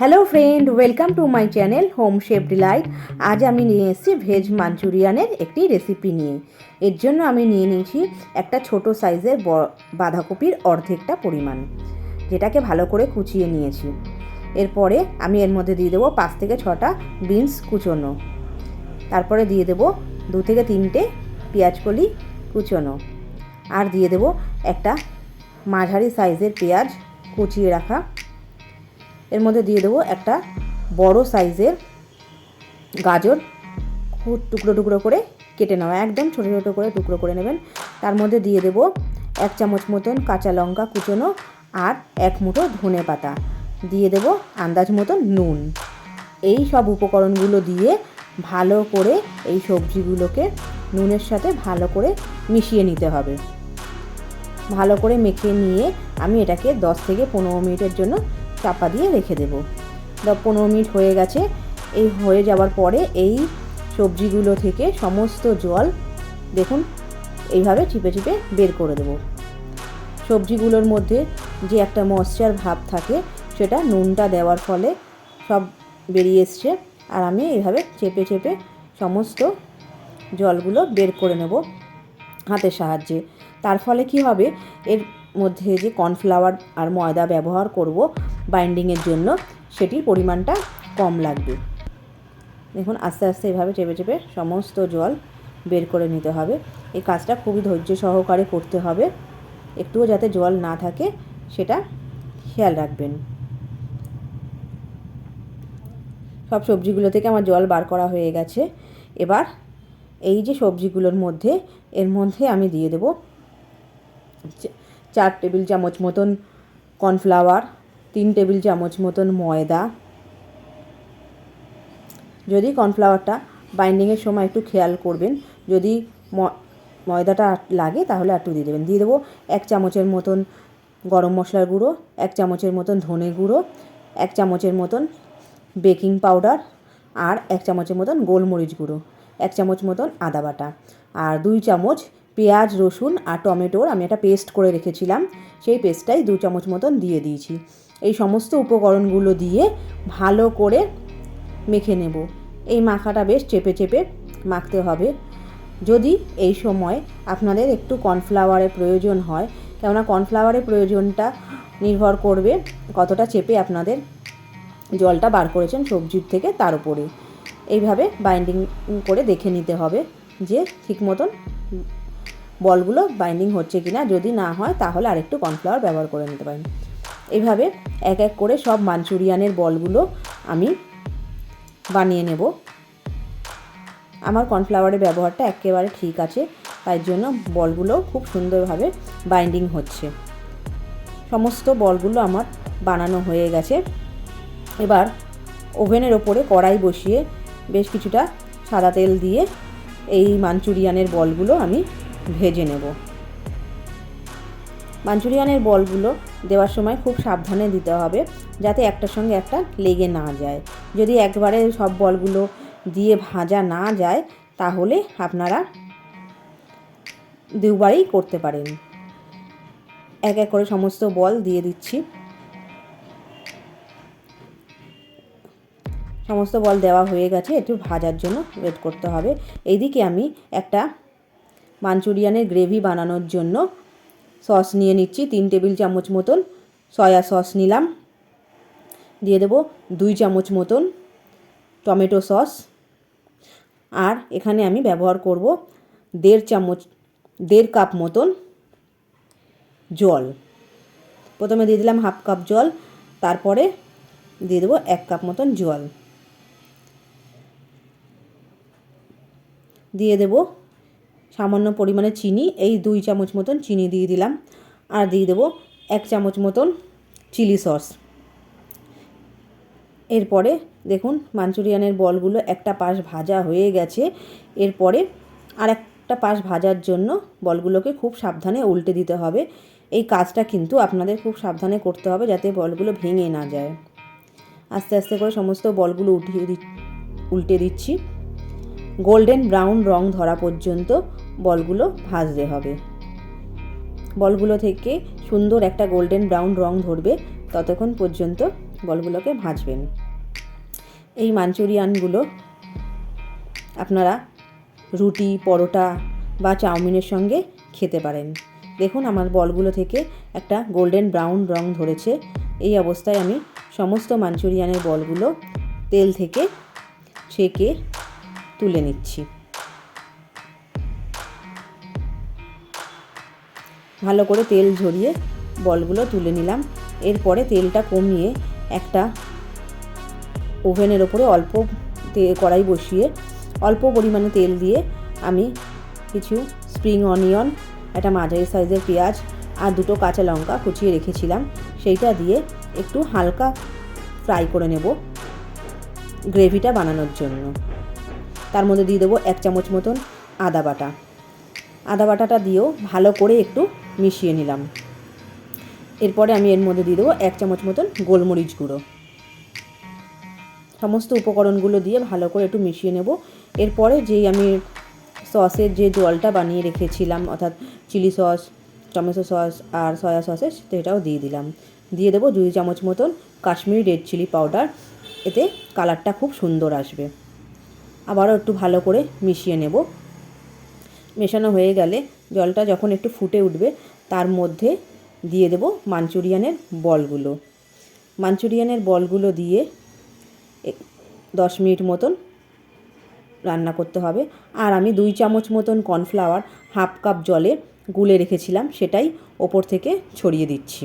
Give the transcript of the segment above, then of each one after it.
Hello friend welcome to my channel home shape delight আজ আমি নিয়ে এসেছি ভেজ মাঞ্চুরিয়ানের একটি রেসিপি নিয়ে। এর জন্য আমি নিয়ে নিয়েছি একটা ছোট সাইজের বাঁধাকপির অর্ধেকটা পরিমাণ, যেটাকে ভালো করে কুচিয়ে নিয়েছি। এরপরে আমি এর মধ্যে দিয়ে দেবো পাঁচ থেকে ছটা বিনস কুচোনো। তারপরে দিয়ে দেবো দু থেকে তিনটে পেঁয়াজ কলি কুচোনো। আর দিয়ে দেবো একটা মাঝারি সাইজের পেঁয়াজ কুচিয়ে রাখা মধ্যে দিয়ে দেবো একটা বড় সাইজের গাজর খুব টুকরো টুকরো করে কেটে নেওয়া একদম ছোটো ছোটো করে টুকরো করে নেবেন। তার মধ্যে দিয়ে দেবো এক চামচ মতন কাঁচা লঙ্কা কুচোনো আর এক মুঠো ধনে পাতা। দিয়ে দেবো আন্দাজ মতন নুন। এই সব উপকরণগুলো দিয়ে ভালো করে এই সবজিগুলোকে নুনের সাথে ভালো করে মিশিয়ে নিতে হবে। ভালো করে মেখে নিয়ে আমি এটাকে 10 থেকে পনেরো মিনিটের জন্য চাপা দিয়ে রেখে দেবো। পনেরো মিনিট হয়ে গেছে। এই হয়ে যাওয়ার পরে এই সবজিগুলো থেকে সমস্ত জল দেখুন, এইভাবে চিপে চিপে বের করে দেবো। সবজিগুলোর মধ্যে যে একটা ময়শ্চার ভাব থাকে, সেটা নুনটা দেওয়ার ফলে সব বেরিয়ে এসছে। আর আমি এইভাবে চেপে চেপে সমস্ত জলগুলো বের করে নেব হাতের সাহায্যে। তার ফলে কি হবে? এর মধ্যে যে কর্নফ্লাওয়ার আর ময়দা ব্যবহার করব বাইন্ডিংয়ের জন্য, সেটির পরিমাণটা কম লাগবে। দেখুন, আস্তে আস্তে এভাবে চেপে চেপে সমস্ত জল বের করে নিতে হবে। এই কাজটা খুবই ধৈর্য সহকারে করতে হবে। একটুও যাতে জল না থাকে, সেটা খেয়াল রাখবেন। সব সবজিগুলো থেকে আমার জল বার করা হয়ে গেছে। এবার এই যে সবজিগুলোর মধ্যে, এর মধ্যে আমি দিয়ে দেবো চার টেবিল চামচ মতন কর্নফ্লাওয়ার, তিন টেবিল চামচ মতন ময়দা। যদি কর্নফ্লাওয়ারটা বাইন্ডিংয়ের সময় একটু খেয়াল করবেন, যদি ময়দাটা লাগে তাহলে একটু দিয়ে দেবেন। দিয়ে দেবো এক চামচের মতন গরম মশলার গুঁড়ো, এক চামচের মতন ধনে গুঁড়ো, এক চামচের মতন বেকিং পাউডার আর এক চামচের মতন গোলমরিচ গুঁড়ো, এক চামচ মতন আদা বাটা। আর দুই চামচ পেঁয়াজ, রসুন আর টমেটোর আমি একটা পেস্ট করে রেখেছিলাম। সেই পেস্টটাই দু চামচ মতন দিয়ে দিয়েছি। এই সমস্ত উপকরণগুলো দিয়ে ভালো করে মেখে নেব। এই মাখাটা বেশ চেপে চেপে মাখতে হবে। যদি এই সময় আপনাদের একটু কর্নফ্লাওয়ারের প্রয়োজন হয়, কেননা কর্নফ্লাওয়ারের প্রয়োজনটা নির্ভর করবে কতটা চেপে আপনাদের জলটা বার করেছেন সবজির থেকে তার উপরে। এইভাবে বাইন্ডিং করে দেখে নিতে হবে যে ঠিক মতন বলগুলো বাইন্ডিং হচ্ছে কিনা যদি না হয়, তাহলে আরেকটু কর্নফ্লাওয়ার ব্যবহার করে নিতে পারেন। এভাবে এক এক করে সব মাঞ্চুরিয়ানের বলগুলো আমি বানিয়ে নেব। আমার কর্নফ্লাওয়ারের ব্যবহারটা একেবারে ঠিক আছে, তাই জন্য বলগুলো খুব সুন্দরভাবে বাইন্ডিং হচ্ছে। সমস্ত বলগুলো আমার বানানো হয়ে গেছে। এবার ওভেনের ওপরে কড়াই বসিয়ে বেশ কিছুটা সাদা তেল দিয়ে এই মাঞ্চুরিয়ানের বলগুলো আমি ভেজে নেব। মাঞ্চুরিয়ানের বলগুলো দেওয়ার সময় খুব সাবধানে দিতে হবে, যাতে একটার সঙ্গে একটা লেগে না যায়। যদি একবারে সব বলগুলো দিয়ে ভাজা না যায়, তাহলে আপনারা দুবারই করতে পারেন। এক এক করে সমস্ত বল দিয়ে দিচ্ছি। সমস্ত বল দেওয়া হয়ে গেছে, একটু ভাজার জন্য ওয়েট করতে হবে। এইদিকে আমি একটা মাঞ্চুরিয়ানের গ্রেভি বানানোর জন্য সস নিয়ে নিচ্ছি, তিন টেবিল চামচ মতন। সয়া সস নিলাম। দিয়ে দেবো দুই চামচ মতন টমেটো সস। আর এখানে আমি ব্যবহার করব দেড় চামচ, দেড় কাপ মতন জল। প্রথমে দিয়ে দিলাম হাফ কাপ জল, তারপরে দিয়ে দেবো এক কাপ মতন জল। দিয়ে দেব সামান্য পরিমাণে চিনি, এই দুই চামচ মতন চিনি দিয়ে দিলাম। আর দিয়ে দেবো এক চামচ মতন চিলি সস। এরপরে দেখুন, মাঞ্চুরিয়ানের বলগুলো একটা পাশ ভাজা হয়ে গেছে। এরপরে আর একটা পাশ ভাজার জন্য বলগুলোকে খুব সাবধানে উল্টে দিতে হবে। এই কাজটা কিন্তু আপনাদের খুব সাবধানে করতে হবে যাতে বলগুলো ভেঙে না যায়। আস্তে আস্তে করে সমস্ত বলগুলো উঠিয়ে দি উল্টে দিচ্ছি। গোল্ডেন ব্রাউন রং ধরা পর্যন্ত বলগুলো ভাজতে হবে। বলগুলো থেকে সুন্দর একটা গোল্ডেন ব্রাউন রং ধরবে ততক্ষণ পর্যন্ত বলগুলোকে ভাজবেন। এই মাঞ্চুরিয়ানগুলো আপনারা রুটি, পরোটা বা চাউমিনের সঙ্গে খেতে পারেন। দেখুন আমার বলগুলো থেকে একটা গোল্ডেন ব্রাউন রং ধরেছে। এই অবস্থায় আমি সমস্ত মাঞ্চুরিয়ানের বলগুলো তেল থেকে ছেঁকে তুলে নিচ্ছি। ভালো করে তেল ঝরিয়ে বলগুলো তুলে নিলাম। এরপরে তেলটা কমিয়ে একটা ওভেনের ওপরে অল্প কড়াই বসিয়ে অল্প পরিমাণে তেল দিয়ে আমি কিছু স্প্রিং অনিয়ন, একটা মাঝারি সাইজের পেঁয়াজ আর দুটো কাঁচা লঙ্কা কুচিয়ে রেখেছিলাম। সেইটা দিয়ে একটু হালকা ফ্রাই করে নেব গ্রেভিটা বানানোর জন্য। তার মধ্যে দিয়ে দেবো এক চামচ মতন আদা বাটা। আদা বাটাটা দিয়েও ভালো করে একটু মিশিয়ে নিলাম। এরপরে আমি এর মধ্যে দিয়ে দেবো এক চামচ মতন গোলমরিচ গুঁড়ো। সমস্ত উপকরণগুলো দিয়ে ভালো করে একটু মিশিয়ে নেব। এরপরে যেই আমি সসের যে জলটা বানিয়ে রেখেছিলাম, অর্থাৎ চিলি সস, টমেটো সস আর সয়া সসের সেটাও দিয়ে দিলাম। দিয়ে দেবো দুই চামচ মতন কাশ্মীরি রেড চিলি পাউডার। এতে কালারটা খুব সুন্দর আসবে। আবারও একটু ভালো করে মিশিয়ে নেব। মেশানো হয়ে গেলে জলটা যখন একটু ফুটে উঠবে, তার মধ্যে দিয়ে দেব মাঞ্চুরিয়ানের বলগুলো। মাঞ্চুরিয়ানের বলগুলো দিয়ে দশ মিনিট মতন রান্না করতে হবে। আর আমি দুই চামচ মতন কর্নফ্লাওয়ার হাফ কাপ জলে গুলে রেখেছিলাম, সেটাই ওপর থেকে ছড়িয়ে দিচ্ছি।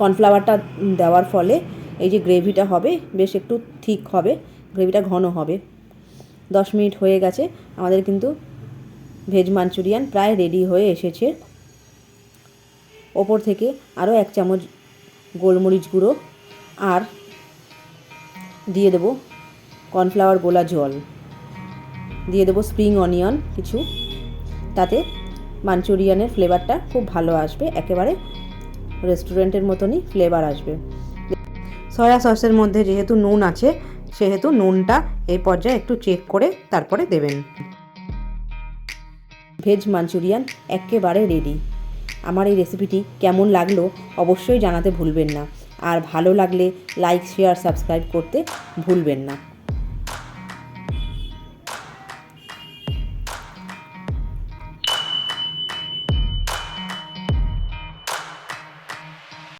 কর্নফ্লাওয়ারটা দেওয়ার ফলে এই যে গ্রেভিটা হবে, বেশ একটু ঠিক হবে। গ্রেভিটা ঘন হবে। দশ মিনিট হয়ে গেছে। আমাদের কিন্তু ভেজ মাঞ্চুরিয়ান প্রায় রেডি হয়ে এসেছে। ওপর থেকে আরও এক চামচ গোলমরিচ গুঁড়ো আর দিয়ে দেবো কর্নফ্লাওয়ার গোলা জল। দিয়ে দেবো স্প্রিং অনিয়ন কিছু। তাতে মাঞ্চুরিয়ানের ফ্লেভারটা খুব ভালো আসবে। একেবারে রেস্টুরেন্টের মতনই ফ্লেভার আসবে। সয়া সসের মধ্যে যেহেতু নুন আছে সেহেতু নুনটা এই পর্যায়ে একটু চেক করে তারপরে দেবেন। ভেজ মাঞ্চুরিয়ান একেবারে রেডি আমার এই রেসিপিটি কেমন লাগল অবশ্যই জানাতে ভুলবেন না। আর ভালো লাগলে লাইক শেয়ার সাবস্ক্রাইব করতে ভুলবেন না।